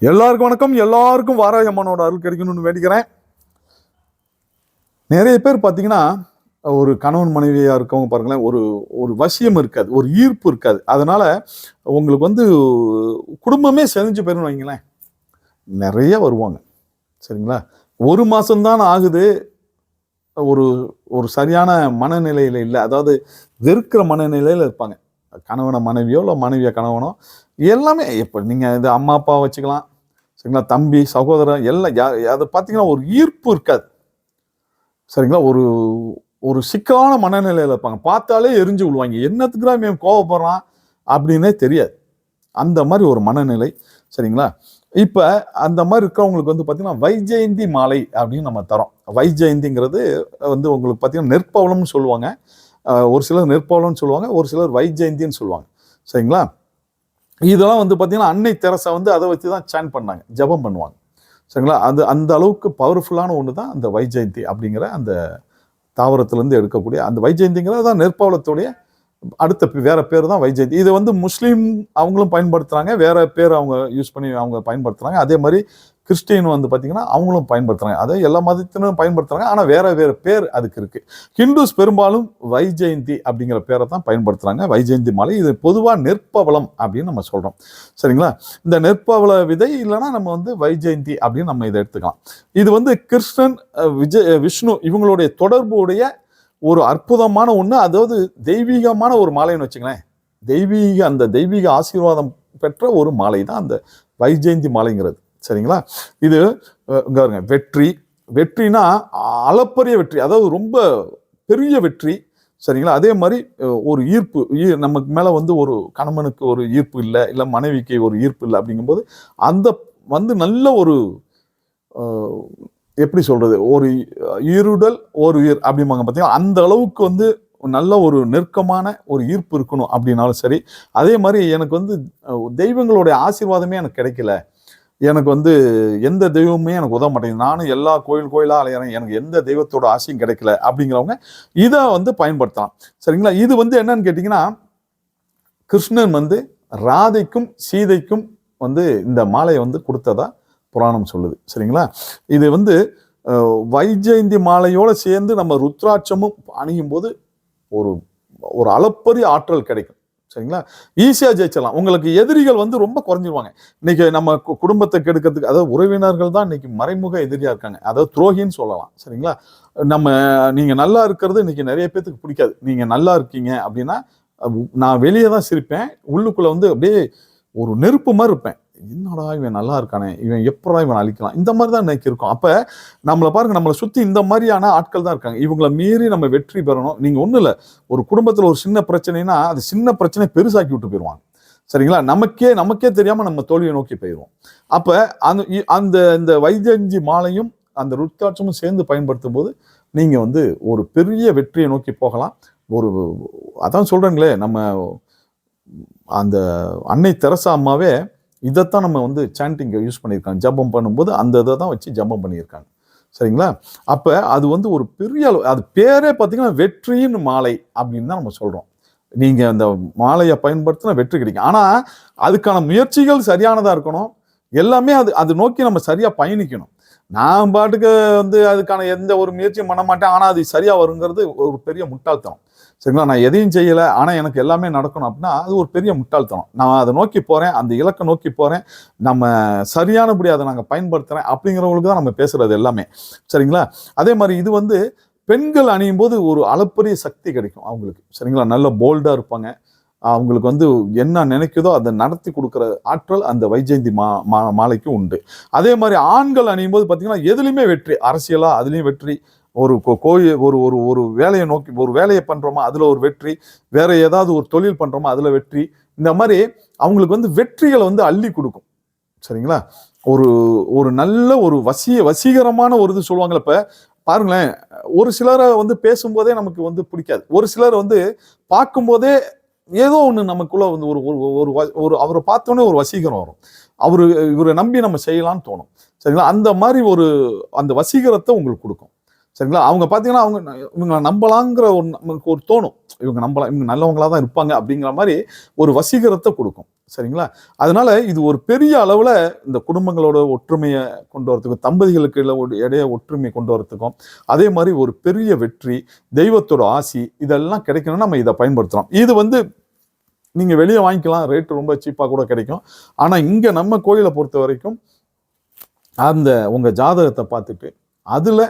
எல்லாருக்கும் வணக்கம். எல்லாருக்கும் வாராயம்மனோட அருள் கிடைக்கணும்னு வேண்டிக்கிறேன். நிறைய பேர் பார்த்தீங்கன்னா ஒரு கணவன் மனைவியாக இருக்கவங்க பாருங்களேன் ஒரு ஒரு வசியம் இருக்காது ஒரு ஈர்ப்பு இருக்காது. அதனால் உங்களுக்கு வந்து குடும்பமே செஞ்சு போயிரும் வைங்களேன். நிறைய வருவாங்க. சரிங்களா? ஒரு மாதம்தான் ஆகுது. ஒரு ஒரு சரியான மனநிலையில் இல்லை. அதாவது வெறுக்கிற மனநிலையில் இருப்பாங்க. கணவனை மனைவியோ இல்லை மனைவியை கணவனோ எல்லாமே இப்போ நீங்கள் இது அம்மா அப்பா வச்சுக்கலாம். சரிங்களா? தம்பி சகோதரன் எல்லாம் யா- அதை பார்த்தீங்கன்னா ஒரு ஈர்ப்பு இருக்காது. சரிங்களா? ஒரு ஒரு சிக்கலான மனநிலையில் இருப்பாங்க. பார்த்தாலே எரிஞ்சு விழுவாங்க. என்னத்துக்குடா மேம் கோவப்படுறான் அப்படின்னே தெரியாது. அந்த மாதிரி ஒரு மனநிலை. சரிங்களா? இப்போ அந்த மாதிரி இருக்கிறவங்களுக்கு வந்து பார்த்தீங்கன்னா வைஜெயந்தி மாலை அப்படின்னு நம்ம தரோம். வைஜெயந்திங்கிறது வந்து உங்களுக்கு பார்த்தீங்கன்னா நெற்பவளம்னு சொல்லுவாங்க. ஒரு சிலர் நெற்பவளம்னு சொல்லுவாங்க ஒரு சிலர் வைஜெயந்தின்னு சொல்லுவாங்க. சரிங்களா? இதெல்லாம் வந்து பார்த்தீங்கன்னா அன்னை தெரசை வந்து அதை வச்சு தான் சேன் பண்ணாங்க ஜெபம் பண்ணுவாங்க. சரிங்களா? அது அந்த அளவுக்கு பவர்ஃபுல்லான ஒன்று தான் அந்த வைஜெயந்தி அப்படிங்கிற அந்த தாவரத்துலேருந்து எடுக்கக்கூடிய அந்த வைஜெயந்திங்கிறது தான் நெற்பவளத்துடைய அடுத்த பே- வேற பேர் தான் வைஜெயந்தி. இது வந்து முஸ்லீம் அவங்களும் பயன்படுத்துகிறாங்க வேற பேர் அவங்க யூஸ் பண்ணி அவங்க பயன்படுத்துகிறாங்க அதே மாதிரி கிறிஸ்டின் வந்து பார்த்திங்கன்னா அவங்களும் பயன்படுத்துகிறாங்க அதை எல்லா மதத்தினரும் பயன்படுத்துகிறாங்க ஆனால் வேறு வேறு பேர் அதுக்கு இருக்குது ஹிந்துஸ் பெரும்பாலும் வைஜெயந்தி அப்படிங்கிற பேரை தான் பயன்படுத்துகிறாங்க வைஜெயந்தி மாலை. இது பொதுவாக நெற்பவளம் அப்படின்னு நம்ம சொல்கிறோம் சரிங்களா? இந்த நெற்பவள விதை இல்லைன்னா நம்ம வந்து வைஜெயந்தி அப்படின்னு நம்ம இதை எடுத்துக்கலாம். இது வந்து கிருஷ்ணன் விஜய் விஷ்ணு இவங்களுடைய தொடர்புடைய ஒரு அற்புதமான ஒன்று அதாவது தெய்வீகமான ஒரு மாலைன்னு வச்சுங்களேன். தெய்வீக அந்த தெய்வீக ஆசீர்வாதம் பெற்ற ஒரு மாலை தான் அந்த வைஜெயந்தி மாலைங்கிறது. சரிங்களா? இது இங்கே பாருங்க. வெற்றி. வெற்றினா அளப்பரிய வெற்றி. அதாவது ரொம்ப பெரிய வெற்றி. சரிங்களா? அதே மாதிரி ஒரு ஈர்ப்பு. நமக்கு மேலே வந்து ஒரு கணவனுக்கு ஒரு ஈர்ப்பு இல்லை இல்லை மனைவிக்கு ஒரு ஈர்ப்பு இல்லை அப்படிங்கும்போது அந்த வந்து நல்ல ஒரு எப்படி சொல்றது? ஒரு ஈருடல் ஒரு உயிர் அப்படிம்பாங்க பார்த்தீங்கன்னா அந்த அளவுக்கு வந்து நல்ல ஒரு நெருக்கமான ஒரு ஈர்ப்பு இருக்கணும் அப்படின்னாலும் சரி. அதே மாதிரி எனக்கு வந்து தெய்வங்களுடைய ஆசீர்வாதமே எனக்கு கிடைக்கல. எனக்கு வந்து எந்த தெய்வமே எனக்கு உதவ மாட்டேங்குது. நானும் எல்லா கோயில் கோயிலாக அலையிறேன். எனக்கு எந்த தெய்வத்தோட ஆசையும் கிடைக்கல அப்படிங்கிறவங்க இதை வந்து பயன்படுத்தலாம். சரிங்களா? இது வந்து என்னன்னு கேட்டிங்கன்னா கிருஷ்ணன் வந்து ராதைக்கும் சீதைக்கும் வந்து இந்த மாலையை வந்து கொடுத்ததா புராணம் சொல்லுது. சரிங்களா? இது வந்து வைஜெயந்தி மாலையோடு சேர்ந்து நம்ம ருத்ராட்சமும் அணியும் போது ஒரு ஒரு அளப்பரிய ஆற்றல் கிடைக்கும். சரிங்களா? ஈஸியாக ஜெயிச்சிடலாம். உங்களுக்கு எதிரிகள் வந்து ரொம்ப குறைஞ்சிருவாங்க. இன்னைக்கு நம்ம கு- குடும்பத்தை கெடுக்கிறதுக்கு அதாவது உறவினர்கள் தான் இன்னைக்கு மறைமுக எதிரியாக இருக்காங்க. அதாவது துரோகின்னு சொல்லலாம். சரிங்களா? நம்ம நீங்கள் நல்லா இருக்கிறது இன்னைக்கு நிறைய பேத்துக்கு பிடிக்காது. நீங்கள் நல்லா இருக்கீங்க அப்படின்னா நான் வெளியே தான் சிரிப்பேன். உள்ளுக்குள்ளே வந்து அப்படியே ஒரு நெருப்பு மாதிரி இருப்பேன். என்னடா இவன் நல்லா இருக்கானே? இவன் எப்படா இவன் அழிக்கலாம்? இந்த மாதிரி தான் இன்னைக்கு இருக்கும். அப்போ நம்மளை பாருங்க நம்மளை சுற்றி இந்த மாதிரியான ஆட்கள் தான் இருக்காங்க. இவங்களை மீறி நம்ம வெற்றி பெறணும். நீங்கள் ஒன்றும் இல்லை. ஒரு குடும்பத்தில் ஒரு சின்ன பிரச்சனைனா அது சின்ன பிரச்சனை பெருசாக்கி விட்டு போயிடுவாங்க. சரிங்களா? நமக்கே நமக்கே தெரியாமல் நம்ம தோல்வியை நோக்கி போயிடுவோம். அப்போ அந்த இ- அந்த இந்த வைத்தியஞ்சி மாலையும் அந்த ருத்தாட்சமும் சேர்ந்து பயன்படுத்தும் போது நீங்கள் வந்து ஒரு பெரிய வெற்றியை நோக்கி போகலாம். ஒரு அதான் சொல்கிறேங்களே நம்ம அந்த அன்னை தெரசா அம்மாவே இதைத்தான் நம்ம வந்து சாண்டிங் யூஸ் பண்ணியிருக்காங்க. ஜபம் பண்ணும்போது அந்த இதை தான் வச்சு ஜபம் பண்ணியிருக்காங்க. சரிங்களா? அப்போ அது வந்து ஒரு பெரிய அளவு அது பேரே பார்த்தீங்கன்னா வெற்றியின் மாலை அப்படின்னு தான் நம்ம சொல்கிறோம் நீங்கள் அந்த மாலையை பயன்படுத்தினா வெற்றி கிடைக்கும். ஆனால் அதுக்கான முயற்சிகள் சரியானதாக இருக்கணும். எல்லாமே அது அது நோக்கி நம்ம சரியாக பயணிக்கணும். நான் பாட்டுக்கு வந்து அதுக்கான எந்த ஒரு முயற்சியும் பண்ண மாட்டேன். ஆனால் அது சரியாக வருங்கிறது ஒரு பெரிய முட்டாள்தனம். சரிங்களா? நான் எதையும் செய்யலை. ஆனால் எனக்கு எல்லாமே நடக்கணும் அப்படின்னா அது ஒரு பெரிய முட்டாள்தனம். நான் அதை நோக்கி போகிறேன் அந்த இலக்கை நோக்கி போகிறேன் நம்ம சரியானபடி அதை நாங்கள் பயன்படுத்துகிறேன் அப்படிங்கிறவங்களுக்கு தான் நம்ம பேசுகிறது எல்லாமே. சரிங்களா? அதே மாதிரி இது வந்து பெண்கள் அணியும் போது ஒரு அளப்பரிய சக்தி கிடைக்கும் அவங்களுக்கு. சரிங்களா? நல்ல போல்டாக இருப்பாங்க. அவங்களுக்கு வந்து என்ன நினைக்குதோ அதை நடத்தி கொடுக்குற ஆற்றல் அந்த வைஜெயந்தி மா மா மாலைக்கு உண்டு. அதே மாதிரி ஆண்கள் அணியும் போது பார்த்தீங்கன்னா எதுலேயுமே வெற்றி அரசியலாக அதுலேயும் வெற்றி ஒரு கோ- கோயில் ஒரு ஒரு ஒரு வேலையை நோக்கி ஒரு வேலையை பண்ணுறோமா அதில் ஒரு வெற்றி வேற ஏதாவது ஒரு தொழில் பண்ணுறோமா அதில் வெற்றி இந்த மாதிரி அவங்களுக்கு வந்து வெற்றிகளை வந்து அள்ளி கொடுக்கும். சரிங்களா? ஒரு ஒரு நல்ல ஒரு வசிய வசீகரமான ஒரு இது சொல்லுவாங்கல்ல இப்போ பாருங்களேன் ஒரு சிலரை வந்து பேசும்போதே நமக்கு வந்து பிடிக்காது. ஒரு சிலர் வந்து பார்க்கும்போதே ஏதோ ஒன்று நமக்குள்ளே வந்து ஒரு ஒரு ஒரு வ- ஒரு அவரை பார்த்தோன்னே ஒரு வசீகரம் வரும். அவர் இவரை நம்பி நம்ம செய்யலான்னு தோணும். சரிங்களா? அந்த மாதிரி ஒரு அந்த வசீகரத்தை உங்களுக்கு கொடுக்கும். சரிங்களா? அவங்க பார்த்தீங்கன்னா அவங்க இவங்க நம்பலாங்கிற ஒரு நமக்கு ஒரு தோணும். இவங்க நம்பலாம் இவங்க நல்லவங்களாக தான் இருப்பாங்க அப்படிங்கிற மாதிரி ஒரு வசீகரத்தை கொடுக்கும். சரிங்களா? அதனால இது ஒரு பெரிய அளவில் இந்த குடும்பங்களோட ஒற்றுமையை கொண்டு வரத்துக்கும் தம்பதிகளுக்கு இடையே ஒரு ஒற்றுமையை கொண்டு வரத்துக்கும் அதே மாதிரி ஒரு பெரிய வெற்றி தெய்வத்தோட ஆசி இதெல்லாம் கிடைக்கணும்னா நம்ம இதை பயன்படுத்துகிறோம் இது வந்து நீங்கள் வெளியே வாங்கிக்கலாம் ரேட்டு ரொம்ப சீப்பாக கூட கிடைக்கும். ஆனால் இங்கே நம்ம கோயிலை பொறுத்த வரைக்கும் அந்த உங்கள் ஜாதகத்தை பார்த்துட்டு அதில்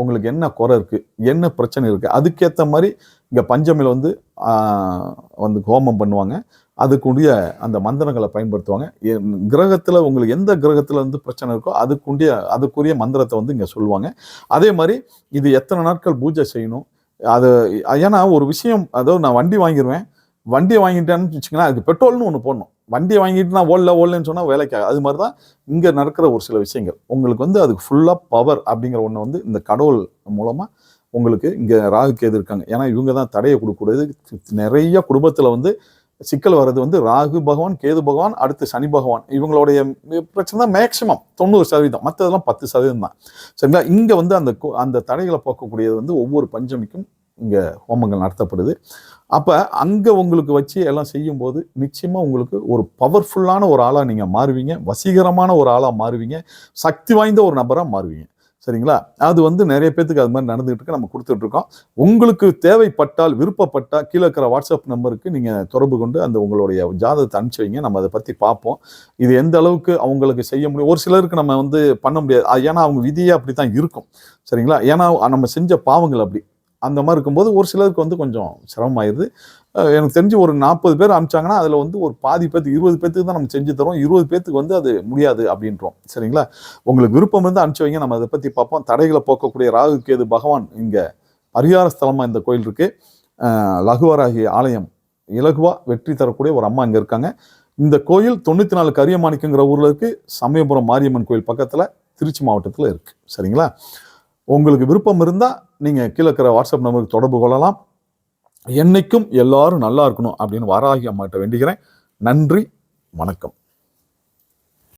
உங்களுக்கு என்ன குறை இருக்குது என்ன பிரச்சனை இருக்குது அதுக்கேற்ற மாதிரி இங்கே பஞ்சமில் வந்து வந்து ஹோமம் பண்ணுவாங்க. அதுக்குண்டிய அந்த மந்திரங்களை பயன்படுத்துவாங்க. கிரகத்தில் உங்களுக்கு எந்த கிரகத்தில் வந்து பிரச்சனை இருக்கோ அதுக்குண்டிய அதுக்குரிய மந்திரத்தை வந்து இங்கே சொல்லுவாங்க. அதே மாதிரி இது எத்தனை நாட்கள் பூஜை செய்யணும்? அது ஏன்னா ஒரு விஷயம் அதாவது நான் வண்டி வாங்கிடுவேன் வண்டியை வாங்கிட்டேன்னு வச்சுக்கோங்களேன் அதுக்கு பெட்ரோல்னு ஒன்று போடணும். வண்டியை வாங்கிட்டு நான் ஓடல ஓடலன்னு சொன்னால் வேலைக்கு அது மாதிரி தான் இங்கே நடக்கிற ஒரு சில விஷயங்கள். உங்களுக்கு வந்து அதுக்கு ஃபுல்லாக பவர் அப்படிங்கிற ஒன்று வந்து இந்த கடவுள் மூலமாக உங்களுக்கு இங்கே ராகு கேது இருக்காங்க ஏன்னா இவங்க தான் தடையை கொடுக்கக்கூடாது நிறைய குடும்பத்தில் வந்து சிக்கல் வர்றது வந்து ராகு பகவான் கேது பகவான் அடுத்து சனி பகவான். இவங்களுடைய பிரச்சனை தான் மேக்சிமம் தொண்ணூறு சதவீதம். மற்றதெல்லாம் பத்து சதவீதம் தான். சரிங்களா? இங்கே வந்து அந்த அந்த தடைகளை போக்கக்கூடியது வந்து ஒவ்வொரு பஞ்சமிக்கும் இங்கே ஹோமங்கள் நடத்தப்படுது. அப்போ அங்கே உங்களுக்கு வச்சு எல்லாம் செய்யும்போது நிச்சயமாக உங்களுக்கு ஒரு பவர்ஃபுல்லான ஒரு ஆளாக நீங்கள் மாறுவீங்க. வசீகரமான ஒரு ஆளாக மாறுவீங்க. சக்தி வாய்ந்த ஒரு நபராக மாறுவீங்க. சரிங்களா? அது வந்து நிறைய பேத்துக்கு அது மாதிரி நடந்துகிட்டு இருக்கு. நம்ம கொடுத்துட்ருக்கோம் உங்களுக்கு தேவைப்பட்டால் விருப்பப்பட்டால் கீழே இருக்கிற வாட்ஸ்அப் நம்பருக்கு நீங்கள் தொடர்பு கொண்டு அந்த உங்களுடைய ஜாதகத்தை அனுப்பிச்சி வைங்க. நம்ம அதை பற்றி பார்ப்போம். இது எந்த அளவுக்கு அவங்களுக்கு செய்ய முடியும்? ஒரு சிலருக்கு நம்ம வந்து பண்ண முடியாது. ஏன்னா அவங்க விதியே அப்படி தான் இருக்கும். சரிங்களா? ஏன்னா நம்ம செஞ்ச பாவங்கள் அப்படி. அந்த மாதிரி இருக்கும்போது ஒரு சிலருக்கு வந்து கொஞ்சம் சிரமமாயிருது. எனக்கு தெரிஞ்சு ஒரு நாற்பது பேர் அனுப்பிச்சாங்கன்னா அதில் வந்து ஒரு பாதி பேத்துக்கு இருபது பேத்துக்கு தான் நம்ம செஞ்சு தரோம் இருபது பேத்துக்கு வந்து அது முடியாது அப்படின்றோம். சரிங்களா? உங்களுக்கு விருப்பம் இருந்தால் அனுப்பிச்சு வைங்க. நம்ம அதை பற்றி பார்ப்போம். தடைகளை போக்கக்கூடிய ராகு கேது பகவான் இங்கே பரிகார ஸ்தலமாக இந்த கோயில் இருக்குது அஹ் லகுவராகி ஆலயம் இலகுவா வெற்றி தரக்கூடிய ஒரு அம்மா இங்கே இருக்காங்க. இந்த கோயில் தொண்ணூற்றி நாலு கரியமாணிக்கங்கிற ஊரில் இருக்குது சமயபுரம் மாரியம்மன் கோயில் பக்கத்தில் திருச்சி மாவட்டத்தில் இருக்குது சரிங்களா? உங்களுக்கு விருப்பம் இருந்தால் நீங்கள் கீழே இருக்கிற வாட்ஸ்அப் நம்பருக்கு தொடர்பு கொள்ளலாம். என்னைக்கும் எல்லாரும் நல்லா இருக்கணும் அப்படின்னு வாராகி அம்மாட்ட வேண்டுகிறேன் நன்றி வணக்கம்.